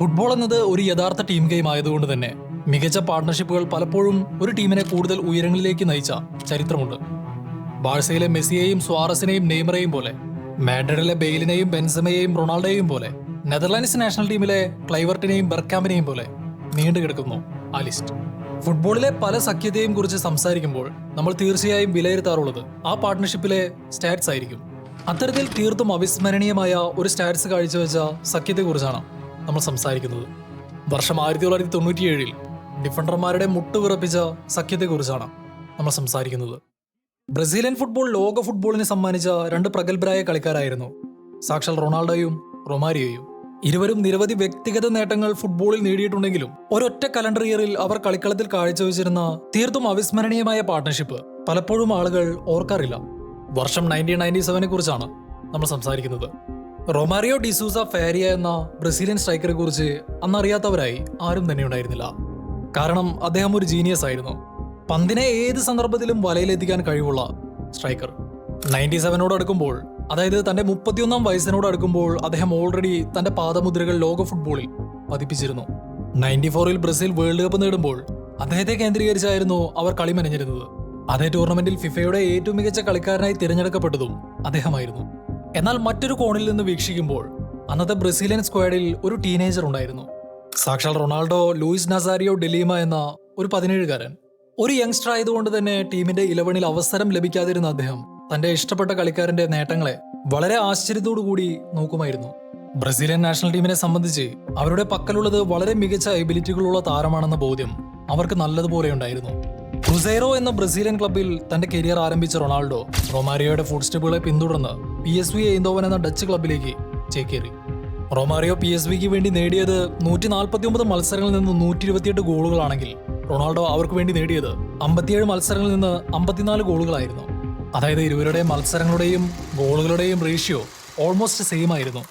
Football എന്നത് ഒരു യഥാർത്ഥ ടീം ഗെയിം ആയതുകൊണ്ട് തന്നെ മികച്ച പാർട്ണർഷിപ്പുകൾ പലപ്പോഴും ഒരു ടീമിനെ കൂടുതൽ ഉയരങ്ങളിലേക്ക് നയിച്ച ചരിത്രമുണ്ട്. ബാഴ്സയിലെ മെസ്സിയെയും സ്വാറസിനെയും നെയ്മറേയും പോലെ മാഡ്രിഡിലെ ബെയിലിനെയും ബെൻസമയെയും റൊണാൾഡോയെയും പോലെ നെതർലാൻഡ്സ് നാഷണൽ ടീമിലെ ക്ലൈവർട്ടിനെയും ബർക്കാമ്പിനെയും പോലെ നീണ്ടു കിടക്കുന്നു ആ ലിസ്റ്റ്. ഫുട്ബോളിലെ പല സഖ്യതയെയും കുറിച്ച് സംസാരിക്കുമ്പോൾ നമ്മൾ തീർച്ചയായും വിലയിരുത്താറുള്ളത് ആ പാർട്ട്ണർഷിപ്പിലെ സ്റ്റാറ്റ്സ് ആയിരിക്കും. അത്തരത്തിൽ തീർത്തും അവിസ്മരണീയമായ ഒരു സ്റ്റാറ്റ്സ് കാഴ്ചവെച്ച സഖ്യത്തെക്കുറിച്ചാണ്. നമ്മൾ സംസാരിക്കുന്നത്. വർഷം ആയിരത്തി തൊള്ളായിരത്തി തൊണ്ണൂറ്റിയേഴിൽ ഡിഫൻഡർമാരുടെ മുട്ടുവിറപ്പിച്ച സഖ്യത്തെക്കുറിച്ചാണ് നമ്മൾ സംസാരിക്കുന്നത്. ബ്രസീലിയൻ ഫുട്ബോൾ ലോക ഫുട്ബോളിനെ സമ്മാനിച്ച രണ്ട് പ്രഗത്ഭരായ കളിക്കാരായിരുന്നു സാക്ഷാൽ റൊണാൾഡോയും റൊമാരിയോയും. ഇരുവരും നിരവധി വ്യക്തിഗത നേട്ടങ്ങൾ ഫുട്ബോളിൽ നേടിയിട്ടുണ്ടെങ്കിലും ഒരൊറ്റ കലണ്ടർ ഇയറിൽ അവർ കളിക്കളത്തിൽ കാഴ്ചവെച്ചിരുന്ന തീർത്തും അവിസ്മരണീയമായ പാർട്ട്ണർഷിപ്പ് പലപ്പോഴും ആളുകൾ ഓർക്കാറില്ല. വർഷം നയന്റീൻ നയന്റി സെവനെ കുറിച്ചാണ് നമ്മൾ സംസാരിക്കുന്നത്. റൊമാരിയോ ഡിസൂസ ഫേരിയ എന്ന ബ്രസീലിയൻ സ്ട്രൈക്കറെ കുറിച്ച് അന്നറിയാത്തവരായി ആരും തന്നെ ഉണ്ടായിരുന്നില്ല. കാരണം അദ്ദേഹം ഒരു ജീനിയസ് ആയിരുന്നു. പന്തിനെ ഏത് സന്ദർഭത്തിലും വലയിലെത്തിക്കാൻ കഴിവുള്ള സ്ട്രൈക്കർ നയന്റി സെവനോട് അടുക്കുമ്പോൾ അതായത് തന്റെ മുപ്പത്തിയൊന്നാം വയസ്സിനോട് അടുക്കുമ്പോൾ അദ്ദേഹം ഓൾറെഡി തന്റെ പാദമുദ്രകൾ ലോക ഫുട്ബോളിൽ പതിപ്പിച്ചിരുന്നു. നയന്റി ഫോറിൽ ബ്രസീൽ വേൾഡ് കപ്പ് നേടുമ്പോൾ അദ്ദേഹത്തെ കേന്ദ്രീകരിച്ചായിരുന്നു അവർ കളി മെനഞ്ഞിരുന്നത്. അതേ ടൂർണമെന്റിൽ ഫിഫയുടെ ഏറ്റവും മികച്ച കളിക്കാരനായി തിരഞ്ഞെടുക്കപ്പെട്ടതും അദ്ദേഹമായിരുന്നു. എന്നാൽ മറ്റൊരു കോണിൽ നിന്ന് വീക്ഷിക്കുമ്പോൾ അന്നത്തെ ബ്രസീലിയൻ സ്ക്വാഡിൽ ഒരു ടീനേജർ ഉണ്ടായിരുന്നു. സാക്ഷാൽ റൊണാൾഡോ ലൂയിസ് നസാരിയോ ഡെലീമ എന്ന ഒരു പതിനേഴുകാരൻ. ഒരു യങ്സ്റ്റർ ആയതുകൊണ്ട് തന്നെ ടീമിന്റെ ഇലവനിൽ അവസരം ലഭിക്കാതിരുന്ന അദ്ദേഹം തന്റെ ഇഷ്ടപ്പെട്ട കളിക്കാരന്റെ നേട്ടങ്ങളെ വളരെ ആശ്ചര്യത്തോടു കൂടി നോക്കുമായിരുന്നു. ബ്രസീലിയൻ നാഷണൽ ടീമിനെ സംബന്ധിച്ച് അവരുടെ പക്കലുള്ളത് വളരെ മികച്ച എബിലിറ്റികളുള്ള താരമാണെന്ന ബോധ്യം അവർക്ക് നല്ലതുപോലെ ഉണ്ടായിരുന്നു. ക്രുസേറോ എന്ന ബ്രസീലിയൻ ക്ലബിൽ തന്റെ കരിയർ ആരംഭിച്ച റൊണാൾഡോ റൊമാരിയോയുടെ ഫുഡ് സ്റ്റെപ്പുകളെ പിന്തുടർന്ന് പി എസ് വി എയ്ന്തോവൻ എന്ന ഡച്ച് ക്ലബിലേക്ക് ചേക്കേറി. റൊമാറിയോ പി എസ് വിക്ക് വേണ്ടി നേടിയത് നൂറ്റി നാൽപ്പത്തി ഒമ്പത് മത്സരങ്ങളിൽ നിന്ന് നൂറ്റി ഇരുപത്തിയെട്ട് ഗോളുകളാണെങ്കിൽ റൊണാൾഡോ അവർക്ക് വേണ്ടി നേടിയത് അമ്പത്തിയേഴ് മത്സരങ്ങളിൽ നിന്ന് അമ്പത്തിനാല് ഗോളുകളായിരുന്നു. അതായത് ഇരുവരുടെയും മത്സരങ്ങളുടെയും ഗോളുകളുടെയും റേഷ്യോ ഓൾമോസ്റ്റ് സെയിം ആയിരുന്നു.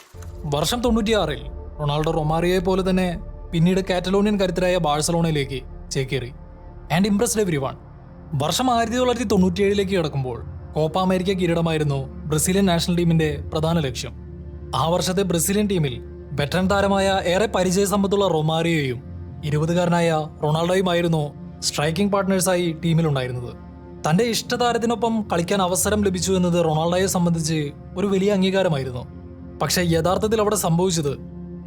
വർഷം തൊണ്ണൂറ്റിയാറിൽ റൊണാൾഡോ റൊമാറിയോയെ പോലെ തന്നെ പിന്നീട് കാറ്റലോണിയൻ കരുത്തരായ ബാഴ്സലോണയിലേക്ക് ചേക്കേറി. ആൻഡ് ഇംപ്രസ്ഡ് എവരി വൺ വർഷം ആയിരത്തി തൊള്ളായിരത്തി തൊണ്ണൂറ്റിയേഴിലേക്ക് കിടക്കുമ്പോൾ കോപ്പ അമേരിക്ക കിരീടമായിരുന്നു ബ്രസീലിയൻ നാഷണൽ ടീമിന്റെ പ്രധാന ലക്ഷ്യം. ആ വർഷത്തെ ബ്രസീലിയൻ ടീമിൽ വെറ്ററൻ താരമായ ഏറെ പരിചയസമ്പത്തുള്ള റൊമാരിയോയും ഇരുപതുകാരനായ റൊണാൾഡോയുമായിരുന്നു സ്ട്രൈക്കിംഗ് പാർട്ട്നേഴ്സായി ടീമിലുണ്ടായിരുന്നത്. തന്റെ ഇഷ്ടതാരത്തിനൊപ്പം കളിക്കാൻ അവസരം ലഭിച്ചു എന്നത് റൊണാൾഡോയെ സംബന്ധിച്ച് ഒരു വലിയ അംഗീകാരമായിരുന്നു. പക്ഷെ യഥാർത്ഥത്തിൽ അവിടെ സംഭവിച്ചത്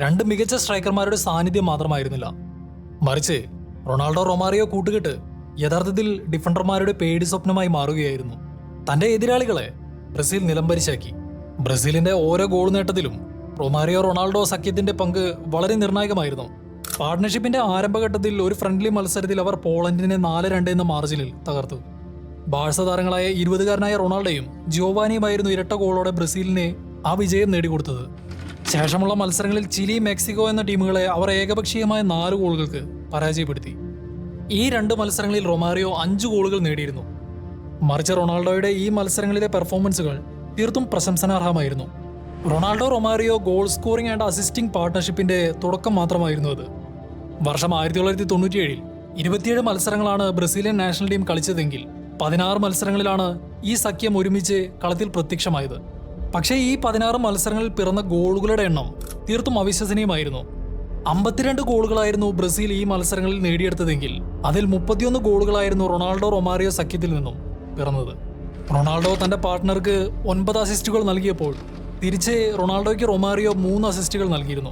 രണ്ട് മികച്ച സ്ട്രൈക്കർമാരുടെ സാന്നിധ്യം മാത്രമായിരുന്നില്ല. മറിച്ച് റൊണാൾഡോ റൊമാറിയോ കൂട്ടുകെട്ട് യഥാർത്ഥത്തിൽ ഡിഫൻഡർമാരുടെ പേടി സ്വപ്നമായി മാറുകയായിരുന്നു. തന്റെ എതിരാളികളെ ബ്രസീൽ നിലംപരിശാക്കി ബ്രസീലിന്റെ ഓരോ ഗോൾ നേട്ടത്തിലും റൊമാരിയോ റൊണാൾഡോ സഖ്യത്തിന്റെ പങ്ക് വളരെ നിർണായകമായിരുന്നു. പാർട്ട്ണർഷിപ്പിന്റെ ആരംഭഘട്ടത്തിൽ ഒരു ഫ്രണ്ട്ലി മത്സരത്തിൽ അവർ പോളണ്ടിനെ നാല് രണ്ട് എന്ന മാർജിനിൽ തകർത്തു. ബാഴ്സ താരങ്ങളായ ഇരുപതുകാരനായ റൊണാൾഡോയും ജിയോവാനിയുമായിരുന്നു ഇരട്ട ഗോളോടെ ബ്രസീലിനെ ആ വിജയം നേടിക്കൊടുത്തത്. ശേഷമുള്ള മത്സരങ്ങളിൽ ചിലി മെക്സിക്കോ എന്ന ടീമുകളെ അവർ ഏകപക്ഷീയമായ നാല് ഗോളുകൾക്ക് പരാജയപ്പെടുത്തി. ഈ രണ്ട് മത്സരങ്ങളിൽ റൊമാരിയോ അഞ്ച് ഗോളുകൾ നേടിയിരുന്നു. മറിച്ച് റൊണാൾഡോയുടെ ഈ മത്സരങ്ങളിലെ പെർഫോമൻസുകൾ തീർത്തും പ്രശംസനാർഹമായിരുന്നു. Ronaldo Romario goal scoring and assisting പാർട്ട്ണർഷിപ്പിന്റെ തുടക്കം മാത്രമായിരുന്നു അത്. വർഷം ആയിരത്തി തൊള്ളായിരത്തി തൊണ്ണൂറ്റിയേഴിൽ ഇരുപത്തിയേഴ് മത്സരങ്ങളാണ് ബ്രസീലിയൻ നാഷണൽ ടീം കളിച്ചതെങ്കിൽ പതിനാറ് മത്സരങ്ങളിലാണ് ഈ സഖ്യം ഒരുമിച്ച് കളത്തിൽ പ്രത്യക്ഷമായത്. പക്ഷേ ഈ പതിനാറ് മത്സരങ്ങളിൽ പിറന്ന ഗോളുകളുടെ എണ്ണം തീർത്തും അവിശ്വസനീയമായിരുന്നു. അമ്പത്തിരണ്ട് ഗോളുകളായിരുന്നു ബ്രസീൽ ഈ മത്സരങ്ങളിൽ നേടിയെടുത്തതെങ്കിൽ അതിൽ മുപ്പത്തിയൊന്ന് ഗോളുകളായിരുന്നു റൊണാൾഡോ റൊമാരിയോ സഖ്യത്തിൽ നിന്നും. പിറന്നത്. റൊണാൾഡോ തന്റെ പാർട്ട്ണർക്ക് ഒൻപത് അസിസ്റ്റുകൾ നൽകിയപ്പോൾ തിരിച്ച് റൊണാൾഡോയ്ക്ക് റൊമാറിയോ മൂന്ന് അസിസ്റ്റുകൾ നൽകിയിരുന്നു.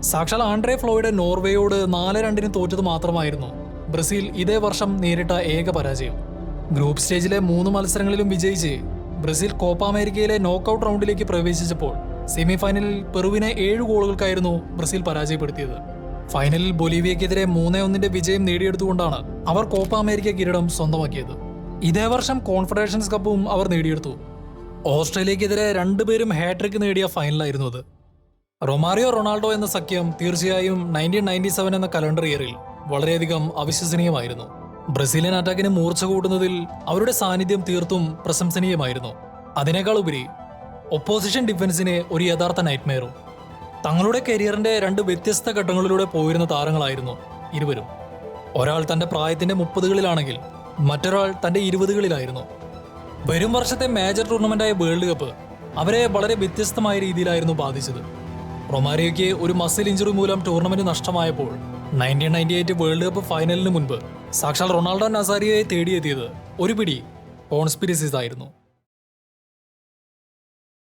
സാക്ഷാൽ ആൻഡ്രേ ഫ്ലോയുടെ നോർവേയോട് നാല് രണ്ടിന് തോറ്റത് മാത്രമായിരുന്നു. ബ്രസീൽ ഇതേ വർഷം നേരിട്ട ഏക പരാജയം. ഗ്രൂപ്പ് സ്റ്റേജിലെ മൂന്ന് മത്സരങ്ങളിലും വിജയിച്ച് ബ്രസീൽ കോപ്പ അമേരിക്കയിലെ നോക്കൌട്ട് റൗണ്ടിലേക്ക് പ്രവേശിച്ചപ്പോൾ സെമിഫൈനലിൽ പെറുവിനെ ഏഴ് ഗോളുകൾക്കായിരുന്നു ബ്രസീൽ പരാജയപ്പെടുത്തിയത്. ഫൈനലിൽ ബൊലീവിയക്കെതിരെ മൂന്നേ ഒന്നിന്റെ വിജയം നേടിയെടുത്തുകൊണ്ടാണ് അവർ കോപ്പ അമേരിക്ക കിരീടം സ്വന്തമാക്കിയത്. ഇതേ വർഷം കോൺഫെഡറേഷൻസ് കപ്പും അവർ നേടിയെടുത്തു. ഓസ്ട്രേലിയക്കെതിരെ രണ്ടുപേരും ഹാട്രിക് നേടിയ ഫൈനലായിരുന്നു അത്. റൊമാറിയോ റൊണാൾഡോ എന്ന സഖ്യം തീർച്ചയായും നയന്റീൻ നയന്റി സെവൻ എന്ന കലണ്ടർ ഇയറിൽ വളരെയധികം അവിശ്വസനീയമായിരുന്നു. ബ്രസീലിയൻ അറ്റാക്കിന് മൂർച്ച കൂട്ടുന്നതിൽ അവരുടെ സാന്നിധ്യം തീർത്തും പ്രശംസനീയമായിരുന്നു. അതിനേക്കാൾ ഉപരി ഒപ്പോസിഷൻ ഡിഫൻസിനെ ഒരു യഥാർത്ഥ നൈറ്റ്മെയറും തങ്ങളുടെ കരിയറിന്റെ രണ്ട് വ്യത്യസ്ത ഘട്ടങ്ങളിലൂടെ പോയിരുന്ന താരങ്ങളായിരുന്നു ഇരുവരും. ഒരാൾ തന്റെ പ്രായത്തിന്റെ മുപ്പതുകളിലാണെങ്കിൽ മറ്റൊരാൾ തന്റെ ഇരുപതുകളിലായിരുന്നു. വരും വർഷത്തെ മേജർ ടൂർണമെന്റായ വേൾഡ് കപ്പ് അവരെ വളരെ വ്യത്യസ്തമായ രീതിയിലായിരുന്നു ബാധിച്ചത്. റൊമാരിയോയ്ക്ക് ഒരു മസിൽ ഇഞ്ചുറി മൂലം tournament നഷ്ടമായപ്പോൾ nineteen ninety eight world cup ഫൈനലിന് മുൻപ് സാക്ഷാൽ റൊണാൾഡോ നസാരിയെ തേടിയെത്തിയത് ഒരു പിടി കോൺസ്പിരസീസ് ആയിരുന്നു.